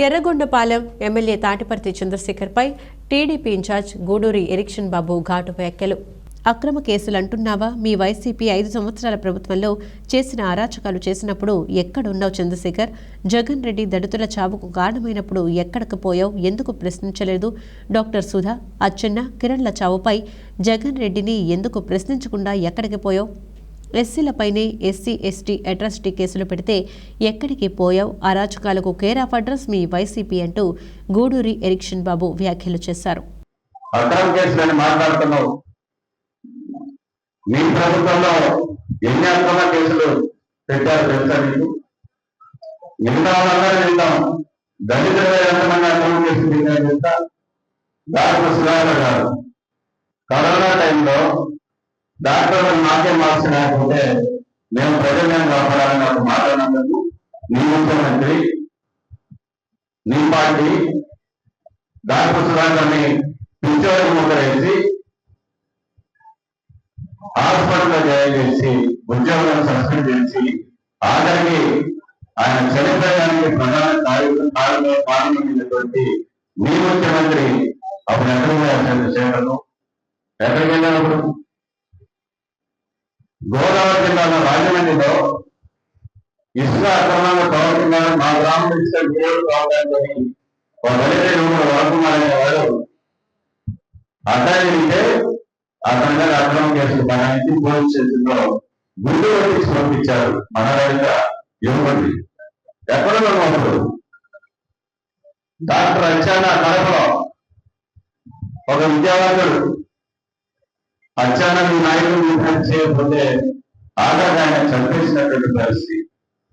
Yerragondapalem MLA Tatiparthi చంద్రశేఖర్పై TDP in charge Guduri Erikshan Babu ఘాటు వ్యాఖ్యలు అక్రమ కేసులు అంటున్నావా? మీ వైసీపీ ఐదు సంవత్సరాల ప్రభుత్వంలో చేసిన అరాచకాలు చేసినప్పుడు ఎక్కడున్నావు చంద్రశేఖర్? జగన్ రెడ్డి దళితుల చావుకు కారణమైనప్పుడు ఎక్కడికి పోయావు? ఎందుకు ప్రశ్నించలేదు? డాక్టర్ సుధా అచ్చెన్న కిరణ్ల చావుపై జగన్ రెడ్డిని ఎందుకు ప్రశ్నించకుండా ఎక్కడికి పోయావు? ఎస్సీలపైనే ఎస్సీ ఎస్టీ అట్రాసిటీ కేసులు పెడితే ఎక్కడికి పోయావు? అరాచకాలకు కేర్ ఆఫ్ అడ్రస్ మీ వైసీపీ అంటూ గూడూరి ఎరిక్షన్ బాబు వ్యాఖ్యలు చేశారు. మీ ప్రభుత్వంలో ఎన్ని అక్రమ కేసులు పెట్టారు తెలుసా మీకు మిగతా వాళ్ళందరూ వింటాం దళితులు ఎంతమంది అక్రమ కేసులు పెట్టారు తెలుసా? డాక్టర్ సుధాకర్ గారు. కరోనా టైంలో డాక్టర్లు మాకే మార్చి లేకపోతే మేము ప్రజలను కాపాడాలని ఒక మాట్లాడినందుకు నీ ముఖ్యమంత్రి నీ పార్టీ డాక్టర్ సుధాకర్ని పిచ్చోడి ముద్రేసి హాస్పిటల్లో జాయిన్ చేసి ఉద్యోగులను సస్పెండ్ చేసి ఆఖరికి ఆయన చనిపోయడానికి ప్రధాన కార్యక్రమం కారణం కారణమైనటువంటి మీ ముఖ్యమంత్రి అప్పుడు ఎక్కడ వెళ్ళారు చంద్రశేఖర్ను ఎక్కడికి వెళ్ళినప్పుడు గోదావరి జిల్లాలో రాజమండ్రిలో ఇసుక అక్రమంగా ప్రవర్తిన్నారు మా గ్రామం ఇసుక దేవుడు కావాలని వరకుమార్ అనేవాడు అడ్డాయితే అతని మీద అక్రమం కేసులు బనాయించి పోలీస్ స్టేషన్లో గుండు కొట్టి పంపించారు మన ఇవ్వండి యువకుడి ఎక్కడ ఉన్నప్పుడు డాక్టర్ అచ్చాన కడపలో ఒక విద్యావంతుడు అచ్చాన మీ నాయకుడు విమర్శ చేయకపోతే ఆఖరికి ఆయన చంపేసినటువంటి పరిస్థితి.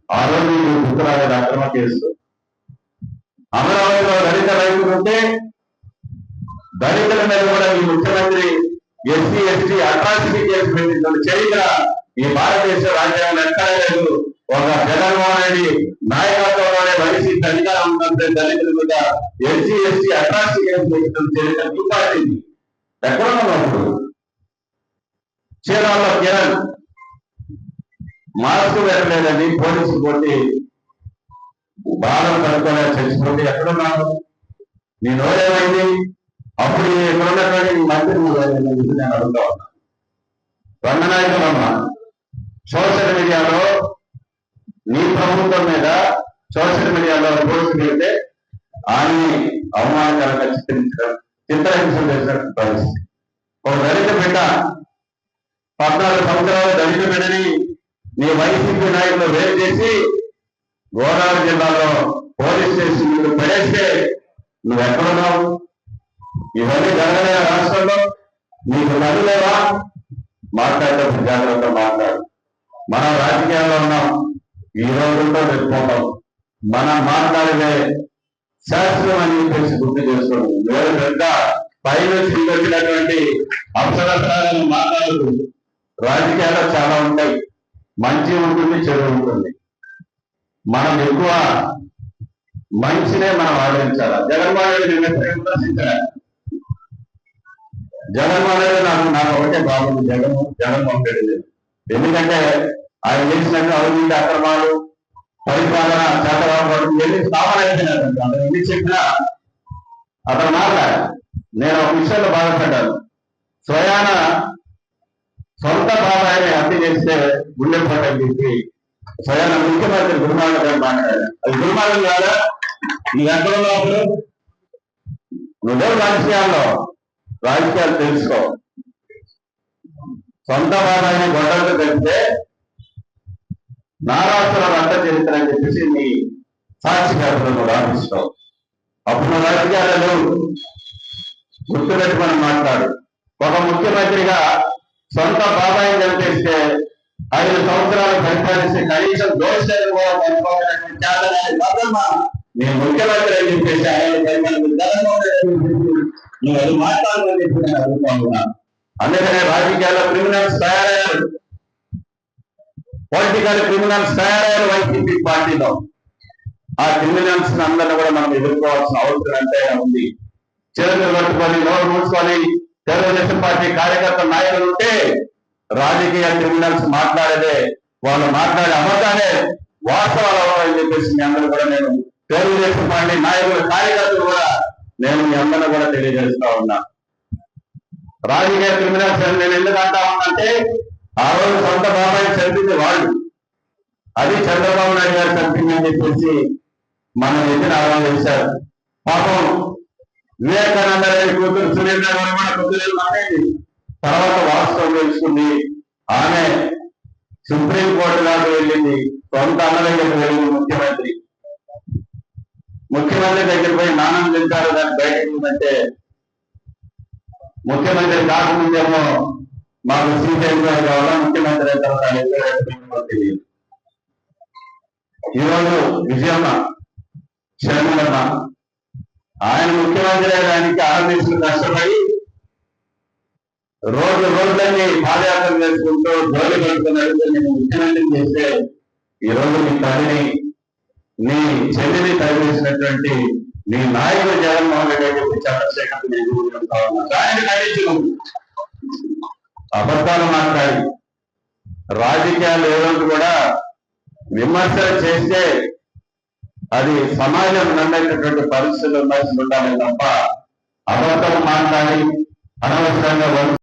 ఆ రోజు ఈ గుర్తురాలేదు అక్రమ కేసు. అమరావతిలో దళిత రైతులు ఉంటే దళితుల మీద కూడా ఈ ముఖ్యమంత్రి ఎస్సీ ఎస్టీ అట్రాసిటీ కేసు పెట్టింది చరిత్ర ఈ భారతదేశ రాజ్యాంగం ఎక్కడా లేదు. ఒక జగన్మోహన్ రెడ్డి నాయకత్వంలోనే వైసీ అధికారం ఉన్నంత దళితుల మీద ఎస్సీ ఎస్టీ అట్రాసిటీ కేసు పెట్టిన చరిత్ర చూపాడింది ఎక్కడ ఉన్నప్పుడు చీరాల చీరాల్లో కిరణ్ మాస్క్ వెళ్ళలేదని పోలీసు కొట్టి బాధలు కనుక్కోలేక చచ్చిపోతే ఎక్కడున్నాను నీ నోరేమైంది అప్పుడు ఇక్కడ ఉన్నటువంటి మంత్రి నేను అడుగుతా ఉన్నా. రంగనాయకులమ్మ సోషల్ మీడియాలో నీ ప్రభుత్వం మీద సోషల్ మీడియాలో పోస్ట్ పెడితే ఆయన్ని అవమానకరంగా చిత్రించడం చిత్రహింసలు చేసినట్టు పరిస్థితి. ఒక దళిత బిడ్డ పద్నాలుగు సంవత్సరాలు దళిత బిడ్డని నీ వైసీపీ నాయకులు వేరు చేసి గోదావరి జిల్లాలో పోలీస్ స్టేషన్ ముందు పడేస్తే నువ్వు ఎక్కడున్నావు ఇవన్నీ జరగలే రాష్ట్రంలో? నీకు నదులేవా మాట్లాడేటప్పుడు జాగ్రత్త మాట్లాడు. మనం రాజకీయాల్లో ఉన్నాం. ఈ రోజుల్లో రెచ్చిపోతాం మనం మాట్లాడేదే శాస్త్రం అని చెప్పేసి గుర్తు చేసుకోండి. వేరే పెద్ద పైన వచ్చినటువంటి అవసరాలను మాట్లాడుతుంది రాజకీయాలు చాలా ఉంటాయి. మంచి ఉంటుంది చెడు ఉంటుంది. మనం ఎక్కువ మంచినే మనం ఆలోచించాలి జగన్మోహన్ రెడ్డి నిన్న జగన్మోహన్ రెడ్డి నాకు నాకు ఒకటే బాగుంది జగన్ జగన్మోహన్ రెడ్డి ఎందుకంటే ఆయన చేసినట్టు అవినీతి అక్రమాలు పరిపాలన చేతవాడు ఎన్ని స్థాపన అయిపోయినారు అతను ఎన్ని చెప్పినా అతను మాట్లాడ నేను ఒక విషయంలో బాధపడ్డాను స్వయాన సొంత బాబాయిని హత్య చేస్తే గుండె పోటని చెప్పి స్వయాన ముఖ్యమంత్రి గురుమార్గం గారు మాట్లాడారు. అది గురుమార్గం కాదా? నీ ఎక్కడ ఉన్నప్పుడు నువ్వే రాజకీయాల్లో? రాజకీయాలు తెలుసుకో. సొంత బాబాయిని గొడవలు తెలిస్తే నారాసుల వంట చరిత్ర అని చెప్పేసి నీ సాక్షి పేపర్లో రాపిస్తావు అప్పుడు నువ్వు రాజకీయాలు గుర్తుపెట్టుకొని మాట్లాడు. ఒక ముఖ్యమంత్రిగా సొంత బాబాయిని కనిపిస్తే ఐదు సంవత్సరాలు పరిపాలిస్తే కనీసం దోషాలు కూడా పరిపాలన చేతనాన్ని మాత్రమ నీ ముఖ్యమంత్రి అని చెప్పేసి ఆయన పరిపాలన నువ్వు అది మాట్లాడాలని చెప్పి నేను అడుగుతా ఉన్నా అందుకనే రాజకీయాల్లో క్రిమినల్స్ తయారయ్యారు. పొలిటికల్ క్రిమినల్స్ తయారయ్యారు వైసీపీ పార్టీలో. ఆ క్రిమినల్స్ అందరినీ కూడా మనం ఎదుర్కోవాల్సిన అవసరం ఎంతైనా ఉంది. చేతులు కట్టుకొని నోరు మూసుకొని తెలుగుదేశం పార్టీ కార్యకర్త నాయకులు ఉంటే రాజకీయ క్రిమినల్స్ మాట్లాడేదే వాళ్ళు మాట్లాడే అబద్ధాలే వాస్తవాలు అవ్వాలని చెప్పేసి మీ అందరూ కూడా నేను తెలుగుదేశం పార్టీ నాయకులు కార్యకర్తలు కూడా నేను మీ అందరిని కూడా తెలియజేస్తా ఉన్నా. రాజకీయ క్రిమినల్స్ నేను ఎందుకు అంటా ఉన్నానంటే ఆ రోజు సొంత బాబాయ్ చంపింది వాళ్ళు. అది చంద్రబాబు నాయుడు గారు చంపిందని చెప్పేసి మనం ఎత్తిన ఆరోపణ చేశారు. పాపం వివేకానంద రెడ్డి కూతురు సురేంద్ర గారు కూడా కొద్దిగా తర్వాత వాస్తవం తెలుసుకుంది. ఆమె సుప్రీం కోర్టు దాకా వెళ్ళింది. సొంత అన్న దగ్గరికి వెళ్ళింది ముఖ్యమంత్రి. ముఖ్యమంత్రి దగ్గర పోయి నాణం తింటారు దాన్ని బయటకుందంటే ముఖ్యమంత్రి కాకముందేమో మాకు సీట్ ఎంక్వైరీ కావాలా ముఖ్యమంత్రి అయిన తర్వాత తెలియదు. ఈరోజు విజయమ్మ శర్మలమ్మ ఆయన ముఖ్యమంత్రి ఆయనకి ఆర్మీసులు కష్టపడి రోడ్లు రోడ్లన్నీ పాదయాత్ర చేసుకుంటూ జోలి పెడుతున్నట్టు నేను ముఖ్యమంత్రి చేస్తే ఈ రోజు మీ తల్లిని నీ చెల్లిని తగిలించినటువంటి నీ నాయకుడు జగన్మోహన్ రెడ్డి అని చెప్పి చంద్రశేఖర్ నేను ఎదుర్కొంటా ఖండించను అబద్ధాలు మాట్లాడి రాజకీయాలు ఏదో కూడా విమర్శలు చేస్తే అది సమాజం నమ్మేటటువంటి పరిస్థితులు ఉండాల్సి ఉండాలి తప్ప అబద్ధం మాట్లాడి అనవసరంగా